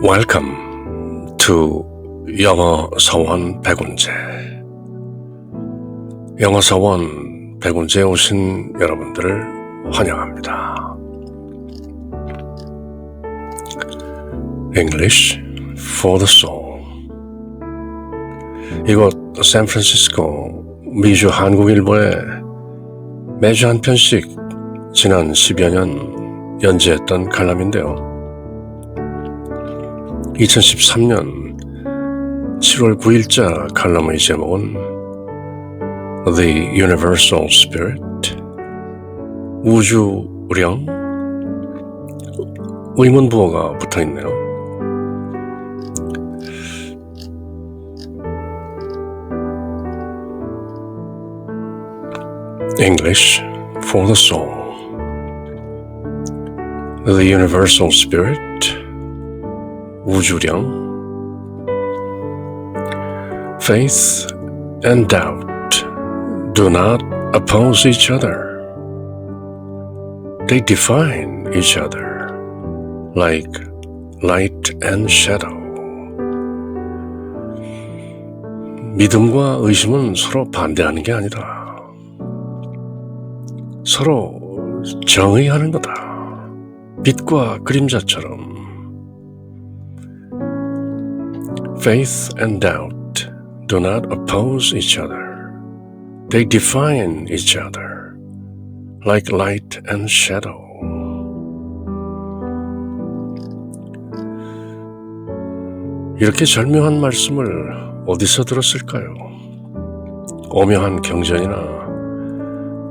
Welcome to 영어 서원 백운제. 영어 서원 백운제에 오신 여러분들을 환영합니다. English for the soul. 이곳 샌프란시스코 미주 한국일보에 매주 한 편씩 지난 10여 년 연재했던 칼럼인데요. 2013년 7월 9일자 칼럼의 제목은 The Universal Spirit 우주령 의문부호가 붙어 있네요. English for the soul. The Universal Spirit 우주령 Faith and doubt do not oppose each other. They define each other like light and shadow. 믿음과 의심은 서로 반대하는 게 아니다. 서로 정의하는 거다. 빛과 그림자처럼. Faith and doubt do not oppose each other. They define each other like light and shadow. 이렇게 절묘한 말씀을 어디서 들었을까요? 오묘한 경전이나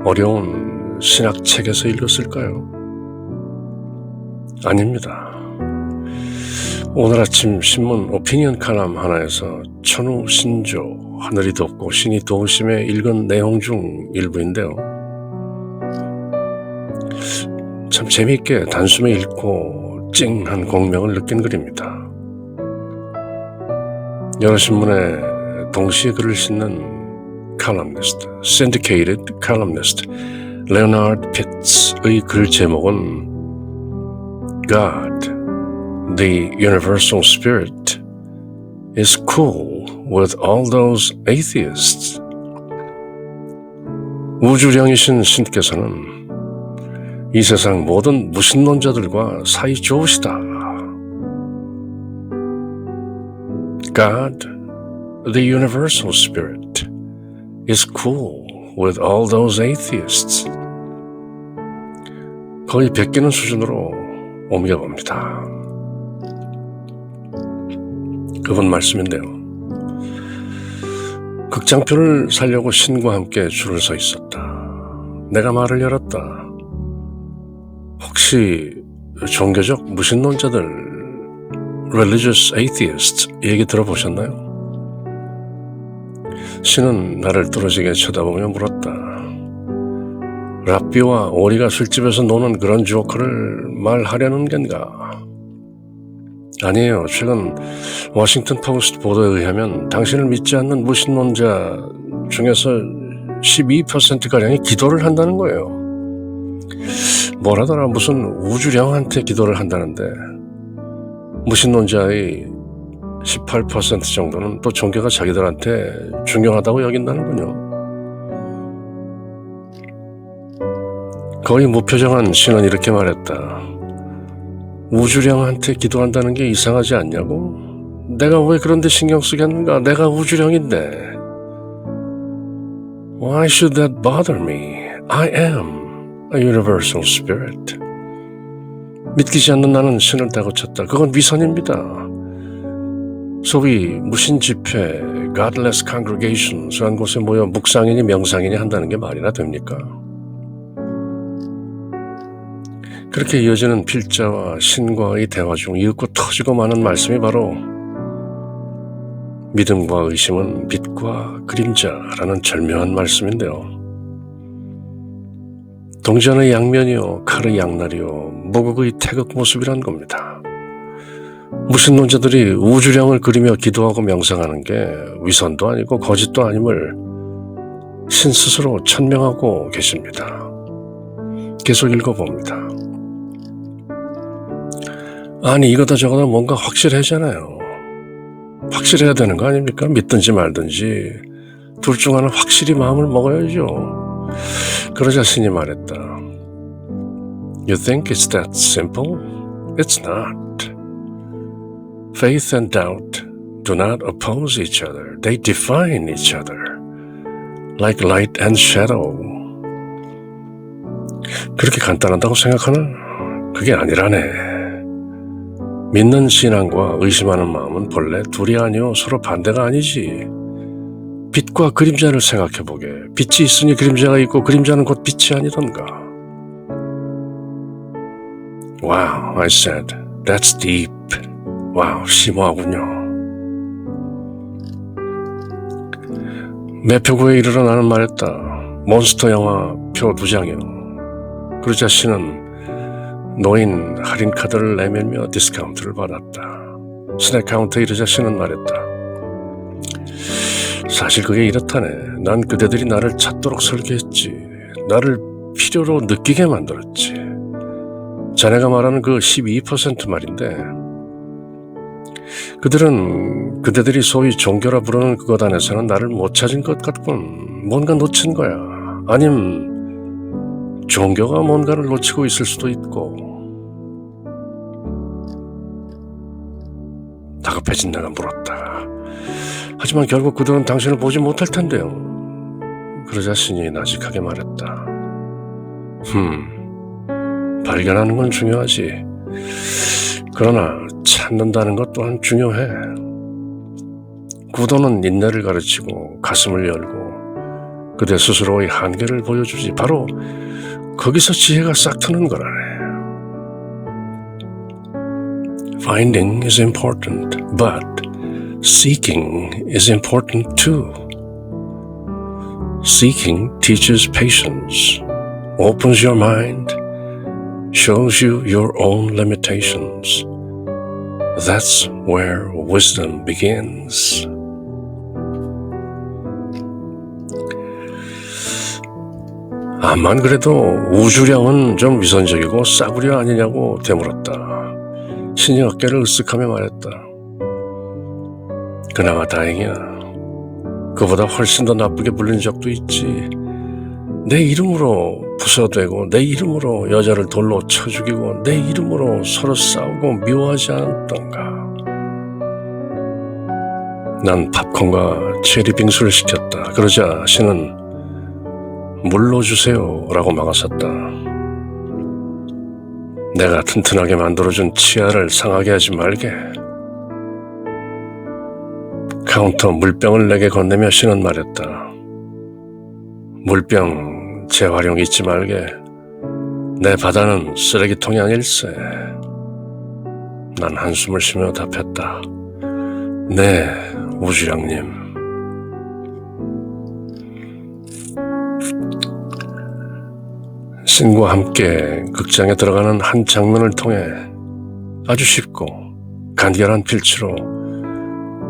어려운 신학책에서 읽었을까요? 아닙니다. 오늘 아침 신문 오피니언 칼럼 하나에서 천우 신조 하늘이 덥고 신이 도우심에 읽은 내용 중 일부인데요. 참 재미있게 단숨에 읽고 찡한 공명을 느낀 글입니다. 여러 신문에 동시에 글을 싣는 칼럼니스트, syndicated columnist 레오나르드 피츠의 글 제목은 God the universal spirit is cool with all those atheists. 우주령이신 신께서는 이 세상 모든 무신론자들과 사이 좋으시다. God, the universal spirit, is cool with all those atheists. 거의 베끼는 수준으로 옮겨봅니다. 그분 말씀인데요. 극장표를 살려고 신과 함께 줄을 서 있었다. 내가 말을 열었다. 혹시 종교적 무신론자들 religious atheists 얘기 들어보셨나요? 신은 나를 뚫어지게 쳐다보며 물었다. 랍비와 오리가 술집에서 노는 그런 조커를 말하려는 겐가? 아니에요. 최근 워싱턴 포스트 보도에 의하면 당신을 믿지 않는 무신론자 중에서 12%가량이 기도를 한다는 거예요. 뭐라더라 무슨 우주령한테 기도를 한다는데 무신론자의 18% 정도는 또 종교가 자기들한테 중요하다고 여긴다는군요. 거의 무표정한 신은 이렇게 말했다. 우주령한테 기도한다는 게 이상하지 않냐고? 내가 왜 그런데 신경 쓰겠는가? 내가 우주령인데. Why should that bother me? I am a universal spirit. 믿기지 않는 나는 신을 다고쳤다. 그건 위선입니다. 소위 무신 집회, godless congregations 한 곳에 모여 묵상이니 명상이니 한다는 게 말이나 됩니까? 그렇게 이어지는 필자와 신과의 대화 중 이윽고 터지고 마는 말씀이 바로 믿음과 의심은 빛과 그림자라는 절묘한 말씀인데요. 동전의 양면이요, 칼의 양날이요, 무극의 태극 모습이란 겁니다. 무신론자들이 우주령을 그리며 기도하고 명상하는 게 위선도 아니고 거짓도 아님을 신 스스로 천명하고 계십니다. 계속 읽어봅니다. 아니 이거다 저거다 뭔가 확실해잖아요. 확실해야 되는 거 아닙니까? 믿든지 말든지 둘 중 하나 확실히 마음을 먹어야죠. 그러자 신이 말했다. You think it's that simple? It's not. Faith and doubt do not oppose each other. They define each other. Like light and shadow. 그렇게 간단하다고 생각하나? 그게 아니라네. 믿는 신앙과 의심하는 마음은 본래 둘이 아니요 서로 반대가 아니지. 빛과 그림자를 생각해보게. 빛이 있으니 그림자가 있고 그림자는 곧 빛이 아니던가. Wow, I said. That's deep. 와우, 심오하군요. 매표구에 이르러 나는 말했다. 몬스터 영화 표 두 장이요. 그러자 씨는 노인 할인 카드를 내밀며 디스카운트를 받았다. 스낵 카운터에 이르자 씨는 말했다. 사실 그게 이렇다네. 난 그대들이 나를 찾도록 설계했지. 나를 필요로 느끼게 만들었지. 자네가 말하는 그 12% 말인데, 그들은 그대들이 소위 종교라 부르는 그것 안에서는 나를 못 찾은 것 같군. 뭔가 놓친 거야. 아님 종교가 뭔가를 놓치고 있을 수도 있고. 다급해진 내가 물었다. 하지만 결국 그들은 당신을 보지 못할 텐데요. 그러자 신이 나직하게 말했다. 흠, 발견하는 건 중요하지. 그러나 찾는다는 것 또한 중요해. 구도는 인내를 가르치고 가슴을 열고 그대 스스로의 한계를 보여주지. 바로 거기서 지혜가 싹 트는 거라네. Finding is important, but seeking is important too. Seeking teaches patience, opens your mind, shows you your own limitations. That's where wisdom begins. 암만 그래도 우주량은 좀 위선적이고 싸구려 아니냐고 되물었다. 신이 어깨를 으쓱하며 말했다. 그나마 다행이야. 그보다 훨씬 더 나쁘게 불린 적도 있지. 내 이름으로 부서되고 내 이름으로 여자를 돌로 쳐 죽이고 내 이름으로 서로 싸우고 미워하지 않았던가. 난 팝콘과 체리 빙수를 시켰다. 그러자 신은 물로 주세요 라고 막아섰다. 내가 튼튼하게 만들어준 치아를 상하게 하지 말게. 카운터 물병을 내게 건네며 신은 말했다. 물병 재활용 잊지 말게. 내 바다는 쓰레기통이 아닐세. 난 한숨을 쉬며 답했다. 네, 우주량님. 신과 함께 극장에 들어가는 한 장면을 통해 아주 쉽고 간결한 필치로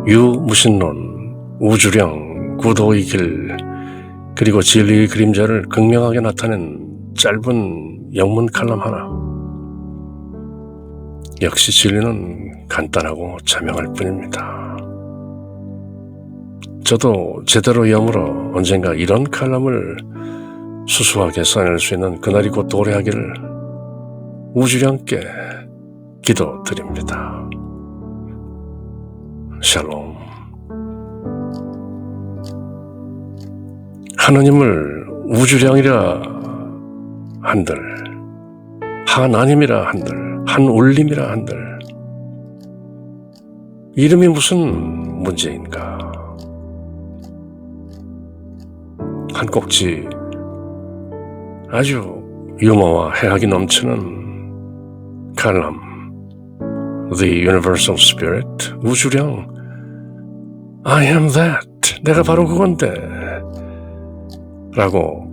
유무신론, 우주령, 구도의 길, 그리고 진리의 그림자를 극명하게 나타낸 짧은 영문 칼럼 하나. 역시 진리는 간단하고 자명할 뿐입니다. 저도 제대로 여물어 언젠가 이런 칼럼을 수수하게 써낼 수 있는 그날이 곧 도래하기를 우주령께 기도드립니다. 샬롬. 하느님을 우주령이라 한들, 하나님이라 한들, 한울림이라 한들, 이름이 무슨 문제인가? 한 꼭지 아주 유머와 해악이 넘치는 칼럼 The Universal Spirit 우주령. I am that. 내가 바로 그건데. 라고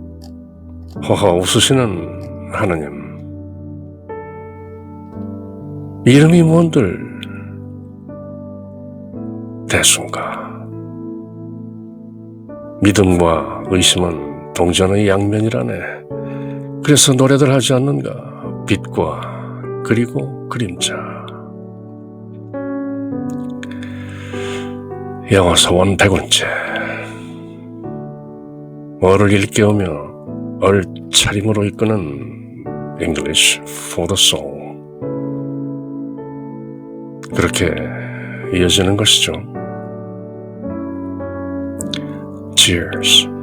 허허 웃으시는 하느님. 이름이 뭔들? 대순가. 믿음과 의심은 동전의 양면이라네 그래서 노래들 하지 않는가? 빛과 그리고 그림자. 영어서원 백원째. 뭐를 일깨우며 얼차림으로 이끄는 English for the Soul. 그렇게 이어지는 것이죠. Cheers.